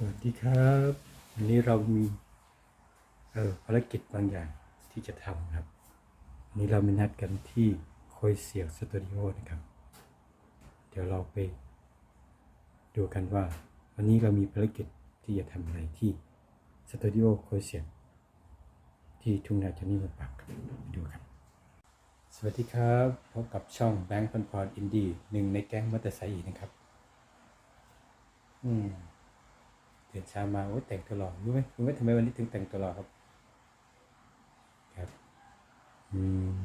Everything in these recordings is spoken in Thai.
สวัสดีครับวันนี้เรามีเออภารกิจบางอย่างที่จะทำครับวันนี้เรามีนัดกันที่โคยเสียงสตูดิโอนะครับ เดี๋ยวเราไปดูกันว่า วันนี้เรามีภารกิจที่จะทำอะไรที่สตูดิโอโคยเสียงที่ทุ่งนาจะนี่มาปากไปดูกันสวัสดีครับพบกับช่องแบงค์พันพรอินดี้หนึ่งในแก๊งมัตเตอร์ไซค์อีนะครับ อืม ตื่นเช้ามาโอ้ยแต่งตัวหล่อรู้ไหมรู้ไหมทำไมวันนี้ถึงแต่งตัวหล่อครับ ครับ อืม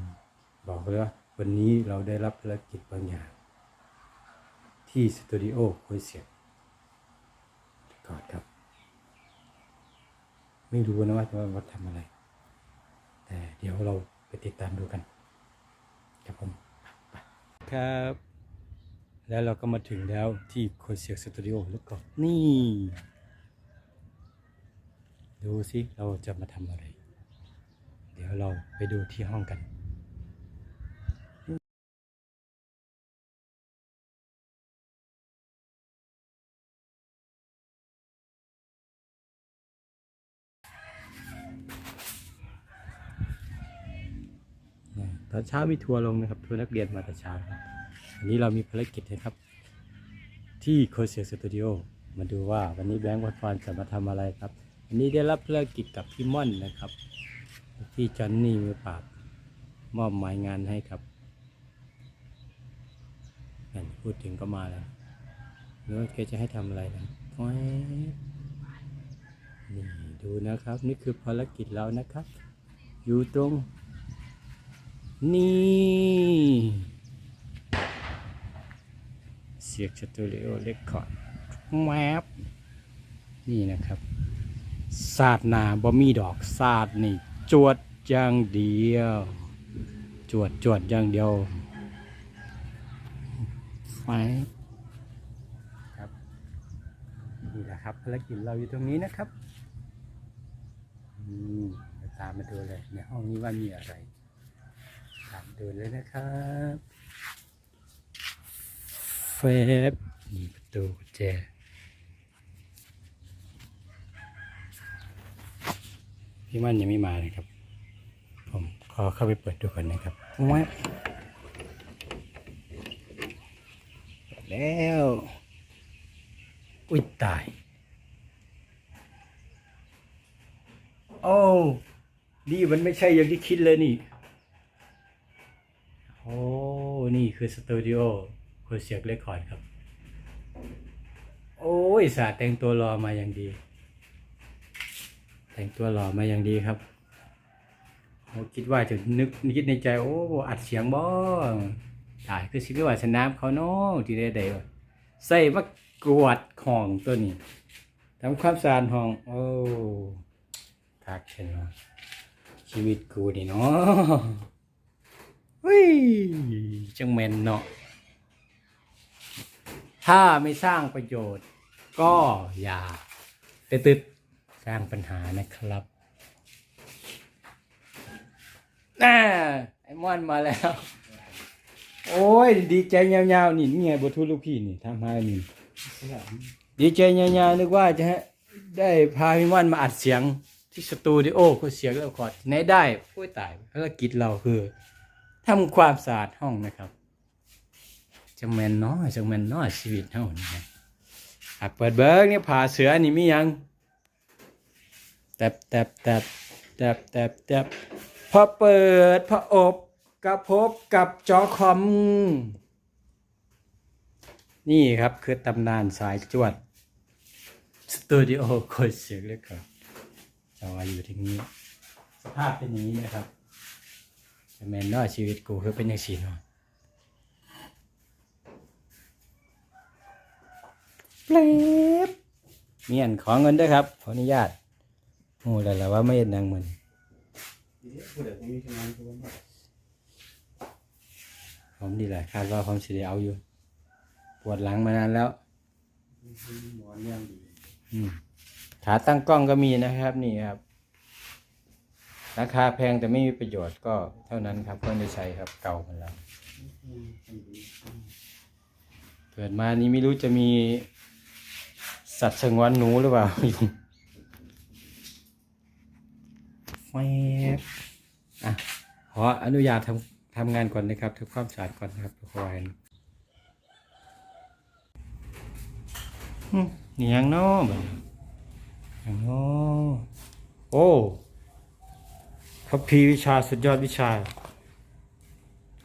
บอกเลยว่าวันนี้เราได้รับภารกิจบางอย่าง ที่สตูดิโอคุยเสียงก่อนครับ ไม่รู้นะว่าจะว่าทำอะไร แต่เดี๋ยวเราไปติดตามดูกัน ครับผมไปครับ แล้วเราก็มาถึงแล้วที่โคเซียสตูดิโอแล้วก็นี่ ดูสิเราจะมาทำอะไร เดี๋ยวเราไปดูที่ห้องกันตอนเช้ามีทัวร์ลงนะครับทัวร์นักเรียนมาแต่เช้าครับวันนี้เรามีภารกิจนะครับ ที่โคเซียสตูดิโอมาดูว่าวันนี้แบงค์วัดฟอนจะมาทำอะไรครับ วันนี้ได้รับภารกิจกับพี่ม่อนนะครับ ที่จอนนี่มือปราบมอบหมายงานให้ครับนั่นพูดถึงก็มาแล้วหรือว่แกจะให้ทำอะไรนะนี่ดูนะครับ นี่คือภารกิจเรานะครับ อยู่ตรง นี่เสียงสตูดิโอเรคคอร์ดแมปนี่นะครับ ศาสตร์นาบ่มีดอกศาสตร์นี่จวดอย่างเดียว จวดจวดอย่างเดียวไฟครับนี่แหละครับภารกิจเราอยู่ตรงนี้นะครับอืมเดี๋ยวตามมาดูเลย ในห้องนี้ว่ามีอะไร ตามดูเลยนะครับเฟบนี่ประตูกุญแจ พี่มันยังไม่มาเลยครับ ผมขอเข้าไปเปิดดูก่อนนะครับแว๊บเปิดแล้ว อุ้ยตาย โอ้นี่มันไม่ใช่อย่างที่คิดเลยนี่ โอ้ นี่คือสตูดิโอคุณเสียกเลคคอร์ดครับ โอ้ยสาแต่งตัวรอมาอย่างดี แต่งตัวรอมาอย่างดีครับผมคิดว่าจะนึกคิดในใจ โอ้อัดเสียงบ่ตายคือสิบว่าสนามเขาเนาะที่ได้ได้ใส่มากรวดของตัวนี้ทำความสะอาดห้อง โอ้ทักเช่นว่าชีวิตกูนี่เนาะเฮ้ยจังแมนเนาะถ้าไม่สร้างประโยชน์ ก็อย่าไปตึด สร้างปัญหานะครับน่าไอ้มอนมาแล้ว โอ้ย ดีใจยาวๆนี่นี่ไงบทูลูกพี่นี่ทำให้นี่ดีใจยาวๆนึกว่าจะได้พาพี่มอนมาอัดเสียงที่สตูดิโอก็เสียงแล้วกอดไหนได้โอ้ยตายภารกิจเราคือทำความสะอาดห้องนะครับจังแมนเนาะจังแมนเนาะชีวิตเฮานี่นะอะเปิดเบิ้งนี่ผ่าเสือนี่มียัง แตบแตบแตบแตบแตบแตบพอเปิดพออบก็พบกับจอคอม นี่ครับคือตำนานสายจวด สตูดิโอโคตรเสียงเลยครับจออยู่ที่นี้ สภาพเป็นอย่างนี้นะครับแม่นเนาชีวิตกูคือเป็นอย่างสีเนาะเปลบเมียนขอเงินด้วยครับ ขออนุญาต โอ้แล้วล่ะว่าไม่เห็นนางมันผมดีแหละคาดว่าผมสิได้เอาอยู่ ปวดหลังมานานแล้วอืมขาตั้งกล้องก็มีนะครับนี่ครับ ราคาแพงแต่ไม่มีประโยชน์ก็เท่านั้นครับก็ได้ใช้ครับเก่ามาแล้วเกิดมานี้ไม่รู้จะมีสัตว์สงวนหนูหรือเปล่า ยุง แวบอะขออนุญาตทำทำงานก่อนนะครับทำความสะอาดก่อนนะครับทุกคนนี่ยังเน้อบ่ยังเน้อโอ้พระพีวิชาสุดยอดวิชา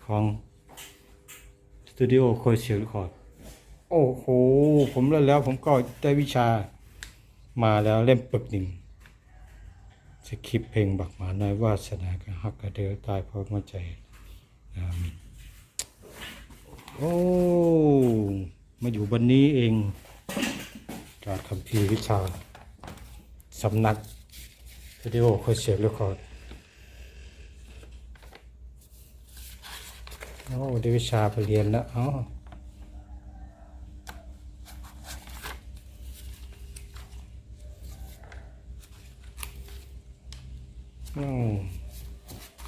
ของสตูดิโอโคเชียร์คอร์ดโอ้โห ผมเล่นแล้วผมก็ได้วิชามาแล้วเล่มปึกหนึ่ง สคริปเพลงบักหมาน้อยวาสนากระหักกระเดือตายเพราะหัวใจอามินโอ้ มาอยู่บนนี้เอง จากคำพีวิชาสำนักสตูดิโอโคเชียร์คอร์ดโอ้ได้วิชาไปเรียนแล้วอ๋อ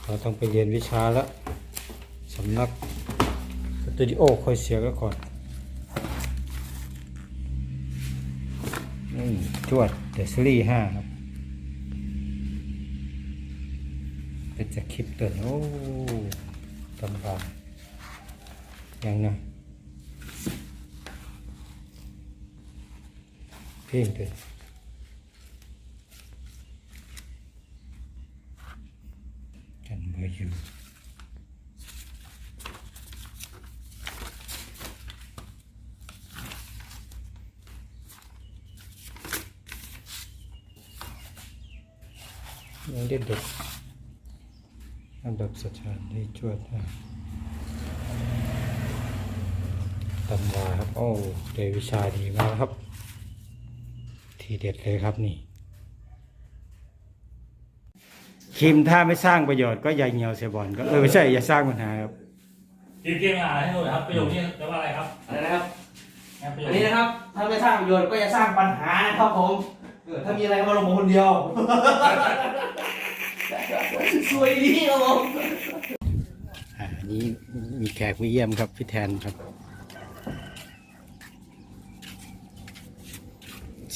เราต้องไปเรียนวิชาแล้วสำนักสตูดิโอคอยเสียก็ก่อนอืมจวดเดซลี่ห้าครับเป็นจะคลิปเตือนโอ้ตำราอย่างนะเพลงเตือน กันเบอร์อยู่ยังเด็ดเด็กอันดับสถานที่จวดนะตำราครับ โอ้เดวิชาดีมากครับ ทีเด็ดเลยครับนี่ คิมถ้าไม่สร้างประโยชน์ก็อย่าเหี่ยวเสียบอลก็เออไม่ใช่อย่าสร้างปัญหาครับทีมเกมอ่านให้ดูหนะครับประโยคนี้แปลว่าอะไรครับอะไรนะครับประโยคอันนี้นะครับ ถ้าไม่สร้างประโยชน์ก็จะสร้างปัญหานะครับผมเออถ้ามีอะไรก็มาลงผมคนเดียว สวยดีครับผม อ่านี้มีแขกมาเยี่ยมครับพี่แทนครับ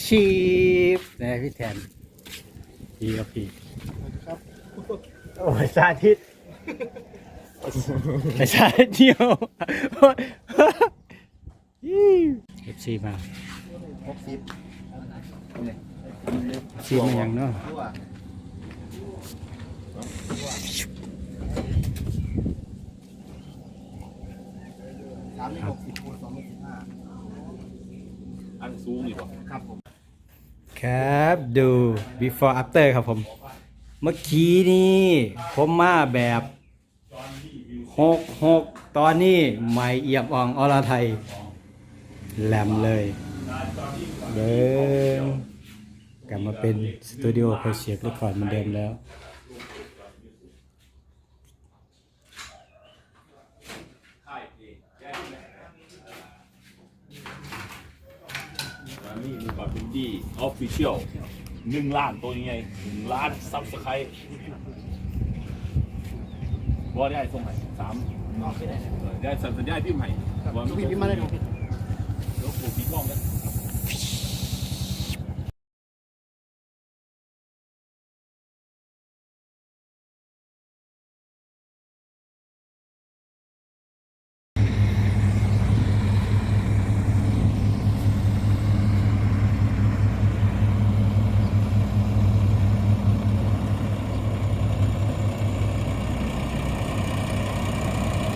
ชีฟนะพี่แทนพี่ครับพี่ครับ โอ้ยสาธิตไปสาธิตเดียวเอฟซีมาหกสิบซีมาอย่างเนาะสามหกสิบคูณสองสิบห้าอันสูงอยู่ป่ะครับผมครับดู before after ครับผม เมื่อกี้นี้ผมมาแบบหกหกตอนนี้ไม่เอียบอ่องอรไทยแหลมเลยเดิมกลับมาเป็นสตูดิโอโคเชียร์เรคคอร์ดเหมือนเดิมแล้วอันนี้มีบัตรเป็นดีออฟฟิเชียล หนึ่งล้านตัวยังไงหนึ่งล้านซับสไครต์บอได้ส่งไหนสามได้สัญญาณพี่ใหม่บอลพี่พี่มาเลยครับ แล้วผมพี่ป้องกัน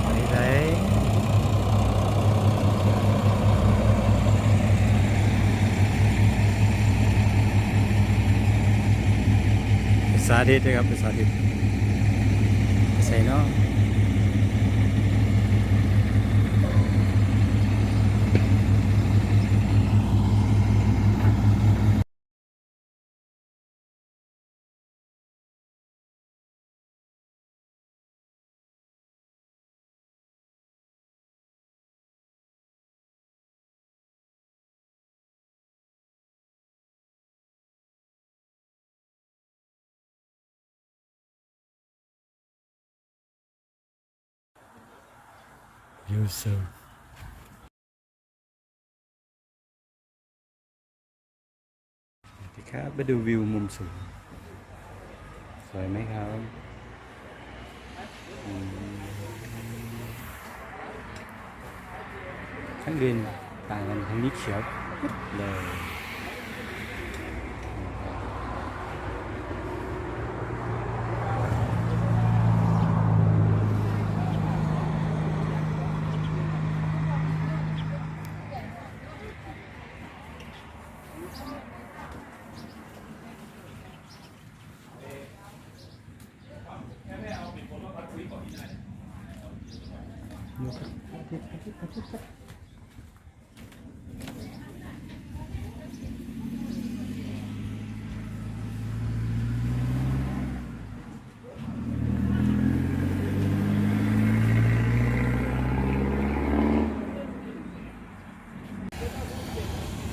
ไปเลยสาธิตนะครับเป็นสาธิต ยูเซอร์ครับไปดูวิวมุมสูง สวยไหมครับข้างอื่นต่างกันทั้งนี้เขียวเลย ม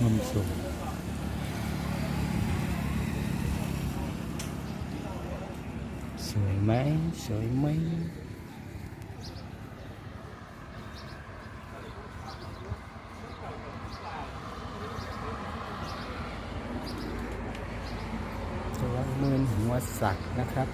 ุมสูงสวยไหมสวยไหมตัวเมือนหัวสักนะครับ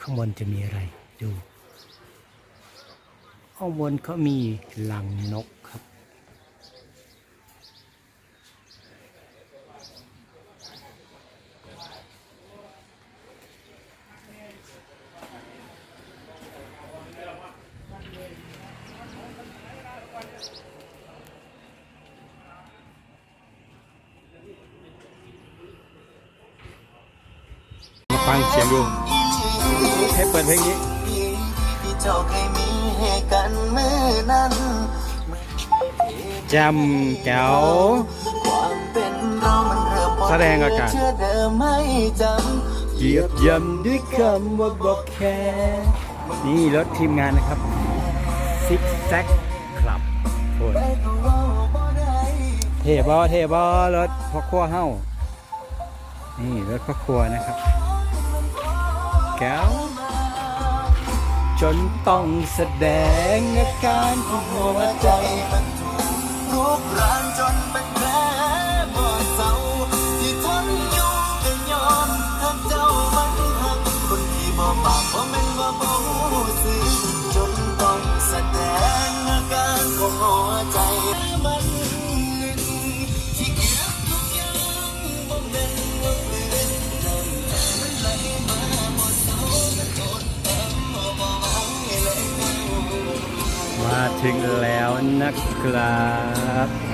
ข้างบนจะมีอะไรดู ข้างบนเขามีลังนกครับ มาฟังเสียงดู ให้ เปิดเพลงนี้ที่เจ้าเคยมีให้กันเมื่อนั้นจำแก้วความเป็นเรามันเริ่มแสดงอาการเชื่อเดิมไม่จำเหยียบย่ำด้วยคำว่าบอกแค่นี่รถทีมงานนะครับซิกแซกคลับโอ้ยไปก็เว่าบ่ได้เทบอเทบอรถพ่อครัวเฮ้านี่รถพ่อครัวนะครับแก้ว จนต้องแสดงอาการของหัวใจใจมันถูกลุกรานจนเป็น นะครับ